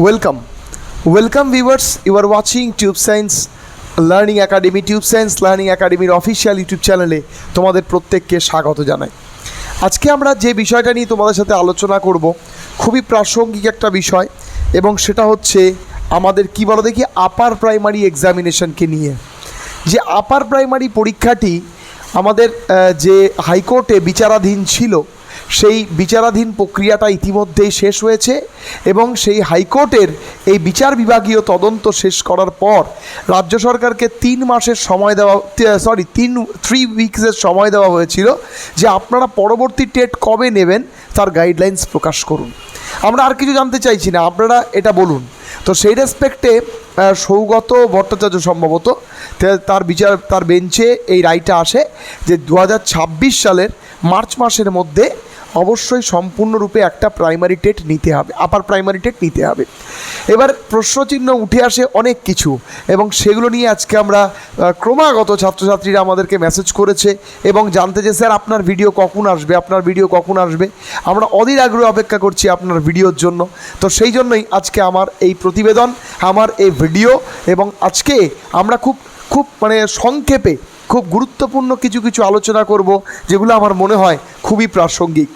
Welcome. Welcome viewers. You are watching Tube Science Learning Academy, Tube Science Learning Academy official YouTube চ্যানেলে তোমাদের প্রত্যেককে স্বাগত জানাই আজকে আমরা যে বিষয়টা নিয়ে তোমাদের সাথে আলোচনা করব, খুবই প্রাসঙ্গিক একটা বিষয়, এবং সেটা হচ্ছে আমাদের কি বলো দেখি আপার প্রাইমারি এক্সামিনেশনকে নিয়ে যে আপার প্রাইমারি পরীক্ষাটি আমাদের যে হাইকোর্টে বিচারাধীন ছিল সেই বিচারাধীন প্রক্রিয়াটা ইতিমধ্যেই শেষ হয়েছে এবং সেই হাইকোর্টের এই বিচার বিভাগীয় তদন্ত শেষ করার পর রাজ্য সরকারকে তিন মাসের সময় দেওয়া সরি তিন থ্রি উইকসের সময় দেওয়া হয়েছিল যে আপনারা পরবর্তী টেট কবে নেবেন তার গাইডলাইন্স প্রকাশ করুন। আমরা আর কিছু জানতে চাইছি না, আপনারা এটা বলুন। তো সেই রেসপেক্টে সৌগত ভট্টাচার্য সম্ভবত তার বিচার, তার বেঞ্চে এই রায়টা আসে যে দু হাজার ছাব্বিশ সালের মার্চ মাসের মধ্যে অবশ্যই সম্পূর্ণরূপে একটা প্রাইমারি টেট নিতে হবে আপার প্রাইমারি টেট নিতে হবে। এবার প্রশ্নচিহ্ন উঠে আসে অনেক কিছু এবং সেগুলো নিয়ে আজকে আমরা ক্রমাগত ছাত্রছাত্রীরা আমাদেরকে মেসেজ করেছে এবং জানতে যে, স্যার, আপনার ভিডিও কখন আসবে? আপনার ভিডিও কখন আসবে? আমরা অধীর আগ্রহে অপেক্ষা করছি আপনার ভিডিওর জন্য। তো সেই জন্যই আজকে আমার এই প্রতিবেদন, আমার এই ভিডিও এবং আজকে আমরা খুব খুব মানে সংক্ষেপে খুব গুরুত্বপূর্ণ কিছু কিছু আলোচনা করব, যেগুলো আমার মনে হয় খুবই প্রাসঙ্গিক।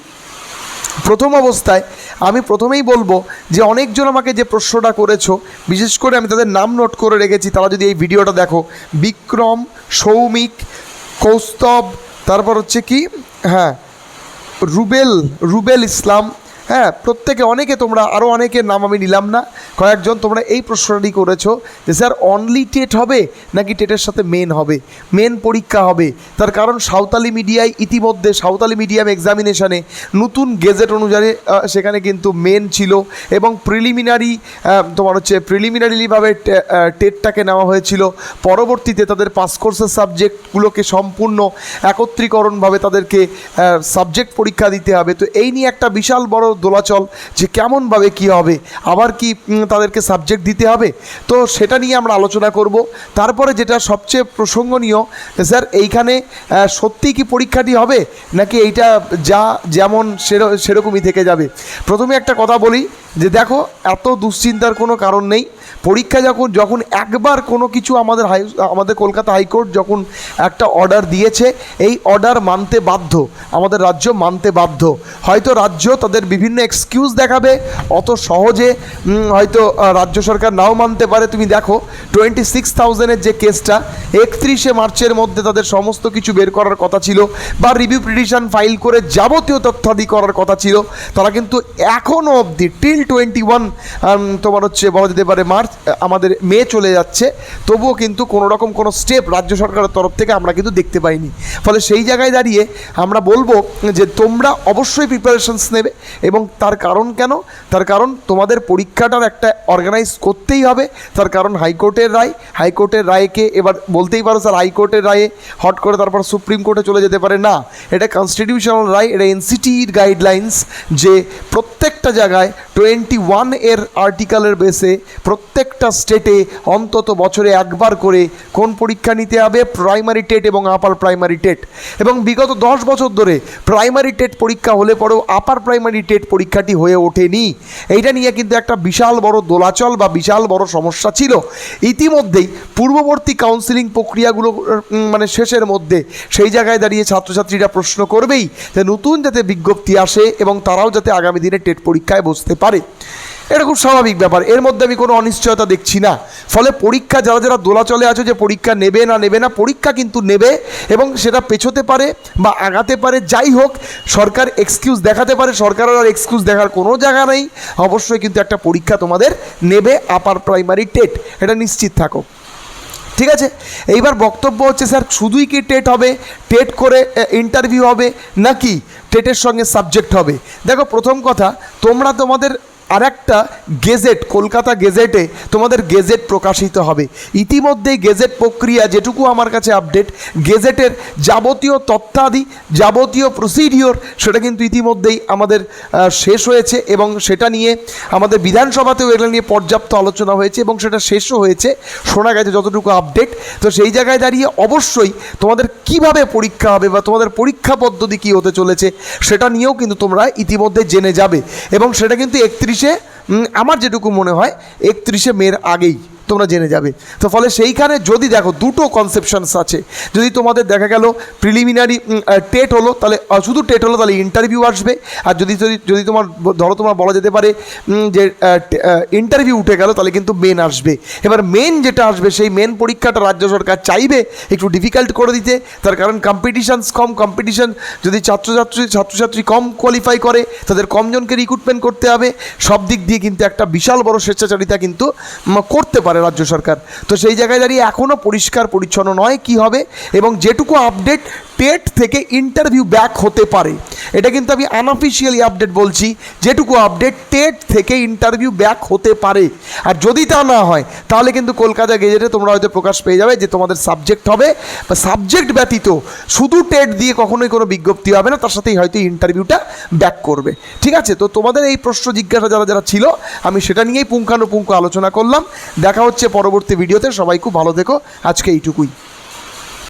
প্রথম অবস্থায় আমি প্রথমেই বলব যে অনেকজন আমাকে যে প্রশ্নটা করেছ, বিশেষ করে আমি তাদের নাম নোট করে রেখেছি, তারা যদি এই ভিডিওটা দেখো, বিক্রম, সৌমিক, কৌস্তব, তারপর হচ্ছে কি? হ্যাঁ রুবেল রুবেল ইসলাম হ্যাঁ প্রত্যেকে, অনেকে তোমরা আরও অনেকের নাম আমি নিলাম না। কয়েকজন তোমরা এই প্রশ্নটি করেছ যে, স্যার অনলি টেট হবে নাকি টেটের সাথে মেন হবে? মেন পরীক্ষা হবে? তার কারণ সাঁওতালি মিডিয়ায় ইতিমধ্যে, সাঁওতালি মিডিয়াম এক্সামিনেশানে নতুন গেজেট অনুযায়ী সেখানে কিন্তু মেন ছিল এবং প্রিলিমিনারি তোমার হচ্ছে প্রিলিমিনারিলিভাবে টেটটাকে নেওয়া হয়েছিল। পরবর্তীতে তাদের পাস কোর্সের সাবজেক্টগুলোকে সম্পূর্ণ একত্রীকরণভাবে তাদেরকে সাবজেক্ট পরীক্ষা দিতে হবে। তো এই নিয়ে একটা বিশাল বড় দোলাচল যে কেমনভাবে কি হবে, আবার কি তাদেরকে সাবজেক্ট দিতে হবে? তো সেটা নিয়ে আমরা আলোচনা করব। তারপরে যেটা সবচেয়ে প্রসঙ্গনীয়, স্যার, এইখানে সত্যি কি পরীক্ষাটি হবে? নাকি এইটা যা যেমন সের- সেরকমই থেকে যাবে? প্রথমে একটা কথা বলি যে দেখো, এত দুশ্চিন্তার কোনো কারণ নেই। পরীক্ষা যখন যখন একবার কোনো কিছু আমাদের হাই, আমাদের কলকাতা হাইকোর্ট যখন একটা অর্ডার দিয়েছে, এই অর্ডার মানতে বাধ্য, আমাদের রাজ্য মানতে বাধ্য। হয়তো রাজ্য তাদের বিভিন্ন এক্সকিউজ দেখাবে, অত সহজে হয়তো রাজ্য সরকার নাও মানতে পারে। তুমি দেখো টোয়েন্টি সিক্স থাউজেন্ডের যে কেসটা একত্রিশে মার্চের মধ্যে তাদের সমস্ত কিছু বের করার কথা ছিল, বা রিভিউ পিটিশন ফাইল করে যাবতীয় তথ্যাদি করার কথা ছিল, তারা কিন্তু এখনও অবধি টিল টোয়েন্টি ওয়ান তোমার হচ্ছে বলা যেতে পারে মার্চ আমাদের মে চলে যাচ্ছে। তবুও কিন্তু কোনো রকম কোনো স্টেপ রাজ্য সরকারের তরফ থেকে আমরা কিন্তু দেখতে পাইনি। ফলে সেই জায়গায় দাঁড়িয়ে আমরা বলব যে তোমরা অবশ্যই প্রিপারেশনস নেবে এবং তার কারণ কেন? তার কারণ তোমাদের পরীক্ষাটার একটা অর্গানাইজ করতেই হবে। তার কারণ হাইকোর্টের রায়, হাইকোর্টের রায়কে এবার বলতেই পারো স্যার হাইকোর্টের রায়ে হট করে তারপর সুপ্রিম কোর্টে চলে যেতে পারে। না, এটা কনস্টিটিউশনাল রায়, এটা এনসিটির গাইডলাইন্স যে প্রত্যেকটা জায়গায় টোয়েন্টি ওয়ানের আর্টিকেলের বেসে প্রত্যেকটা স্টেটে অন্তত বছরে একবার করে কোন পরীক্ষা নিতে হবে? প্রাইমারি টেট এবং আপার প্রাইমারি টেট। এবং বিগত দশ বছর ধরে প্রাইমারি টেট পরীক্ষা হলে পরেও আপার প্রাইমারি টেট পরীক্ষাটি হয়ে ওঠেনি। এইটা নিয়ে কিন্তু একটা বিশাল বড় দোলাচল বা বিশাল বড় সমস্যা ছিল। ইতিমধ্যেই পূর্ববর্তী কাউন্সিলিং প্রক্রিয়াগুলো মানে শেষের মধ্যে সেই জায়গায় দাঁড়িয়ে ছাত্রছাত্রীরা প্রশ্ন করবেই যে নতুন যাতে বিজ্ঞপ্তি আসে এবং তারাও যাতে আগামী দিনে টেট পরীক্ষায় বসতে পারে। এটা খুব স্বাভাবিক ব্যাপার। এর মধ্যে আমি কোনো অনিশ্চয়তা দেখছি না। ফলে পরীক্ষা যারা যারা দোলাচলে আছে যে পরীক্ষা নেবে না নেবে না, পরীক্ষা কিন্তু নেবে এবং সেটা পেছোতে পারে বা আগাতে পারে। যাই হোক, সরকার এক্সকিউজ দেখাতে পারে। সরকারের আর এক্সকিউজ দেখার কোনো জায়গা নেই। অবশ্যই কিন্তু একটা পরীক্ষা তোমাদের নেবে আপার প্রাইমারি টেট এটা নিশ্চিত থাকো। ঠিক আছে? এইবার বক্তব্য হচ্ছে, স্যার, শুধুই কি টেট হবে? টেট করে ইন্টারভিউ হবে নাকি টেটের সঙ্গে সাবজেক্ট হবে? দেখো, প্রথম কথা, তোমরা তোমাদের আর একটা গেজেট, কলকাতা গেজেটে তোমাদের গেজেট প্রকাশিত হবে। ইতিমধ্যেই গেজেট প্রক্রিয়া যেটুকু আমার কাছে আপডেট গেজেটের যাবতীয় তথ্যাদি, যাবতীয় প্রসিডিওর সেটা কিন্তু ইতিমধ্যেই আমাদের শেষ হয়েছে এবং সেটা নিয়ে আমাদের বিধানসভাতেও এগুলো নিয়ে পর্যাপ্ত আলোচনা হয়েছে এবং সেটা শেষও হয়েছে। শোনা গেছে যতটুকু আপডেট তো সেই জায়গায় দাঁড়িয়ে অবশ্যই তোমাদের কীভাবে পরীক্ষা হবে বা তোমাদের পরীক্ষা পদ্ধতি কী হতে চলেছে, সেটা নিয়েও কিন্তু তোমরা ইতিমধ্যে জেনে যাবে। এবং সেটা কিন্তু একত্রিশে উম, আমার যেটুকু মনে হয় একত্রিশে মের আগেই। তোমরা জেনে যাবে। তো ফলে সেইখানে যদি দেখো দুটো কনসেপশনস আছে। যদি তোমাদের দেখা গেল প্রিলিমিনারি টেট হলো, তাহলে শুধু টেট হলো, তাহলে ইন্টারভিউ আসবে। আর যদি যদি যদি তোমার, ধরো তোমার বলা যেতে পারে যে ইন্টারভিউ উঠে গেল, তাহলে কিন্তু মেন আসবে। এবার মেন যেটা আসবে, সেই মেন পরীক্ষাটা রাজ্য সরকার চাইবে একটু ডিফিকাল্ট করে দিতে। তার কারণ কম্পিটিশানস কম কম্পিটিশান যদি ছাত্রছাত্রী ছাত্রছাত্রী কম কোয়ালিফাই করে, তাদের কমজনকে রিক্রুটমেন্ট করতে হবে। সব দিক দিয়ে কিন্তু একটা বিশাল বড় স্বেচ্ছাচারিতা কিন্তু করতে পারে। রাজ্য সরকার। তো সেই জায়গায় দাঁড়িয়ে এখনও পরিষ্কার, পরিচ্ছন্ন নয় কি হবে এবং যেটুকু আপডেট টেট থেকে ইন্টারভিউ ব্যাক হতে পারে। এটা কিন্তু আমি আনঅফিসিয়ালি আপডেট বলছি, যেটুকু আপডেট টেট থেকে ইন্টারভিউ ব্যাক হতে পারে। আর যদি তা না হয়, তাহলে কিন্তু কলকাতা গেজেটে তোমরা হয়তো প্রকাশ পেয়ে যাবে যে তোমাদের সাবজেক্ট হবে। বা সাবজেক্ট ব্যতীত শুধু টেট দিয়ে কখনোই কোনো বিজ্ঞপ্তি হবে না, তার সাথেই হয়তো ইন্টারভিউটা ব্যাক করবে। ঠিক আছে? তো তোমাদের এই প্রশ্ন জিজ্ঞাসা যারা যারা ছিল, আমি সেটা নিয়েই পুঙ্খানুপুঙ্খ আলোচনা করলাম। দেখা হচ্ছে পরবর্তী ভিডিওতে সবাই খুব ভালো থেকো। আজকে এইটুকুই।